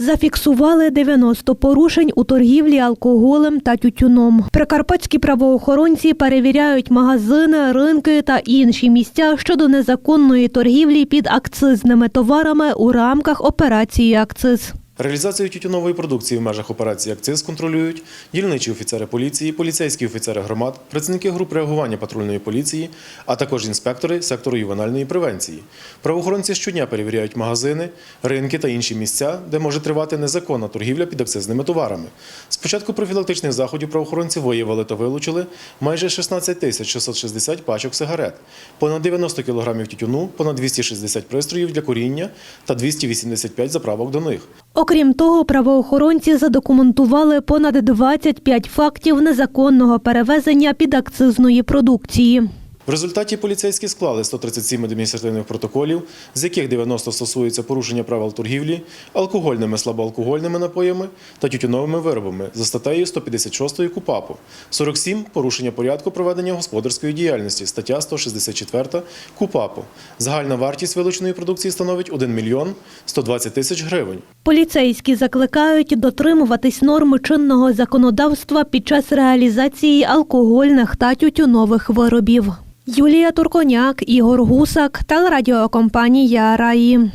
Зафіксували 90 порушень у торгівлі алкоголем та тютюном. Прикарпатські правоохоронці перевіряють магазини, ринки та інші місця щодо незаконної торгівлі під акцизними товарами у рамках операції Акциз. Реалізацію тютюнової продукції в межах операції «Акциз» контролюють дільничі офіцери поліції, поліцейські офіцери громад, працівники груп реагування патрульної поліції, а також інспектори сектору ювенальної превенції. Правоохоронці щодня перевіряють магазини, ринки та інші місця, де може тривати незаконна торгівля під акцизними товарами. З початку профілактичних заходів правоохоронці виявили та вилучили майже 16 тисяч 660 пачок сигарет, понад 90 кілограмів тютюну, понад 260 пристроїв для куріння та 285 заправок до них. Окрім того, правоохоронці задокументували понад 25 фактів незаконного перевезення підакцизної продукції. В результаті поліцейські склали 137 адміністративних протоколів, з яких 90 стосуються порушення правил торгівлі, алкогольними слабоалкогольними напоями та тютюновими виробами за статтею 156 КУПАПу, 47 – порушення порядку проведення господарської діяльності, стаття 164 КУПАПу. Загальна вартість вилученої продукції становить 1 мільйон 120 тисяч гривень. Поліцейські закликають дотримуватись норм чинного законодавства під час реалізації алкогольних та тютюнових виробів. Юлія Турконяк, Ігор Гусак, телерадіокомпанія Раї.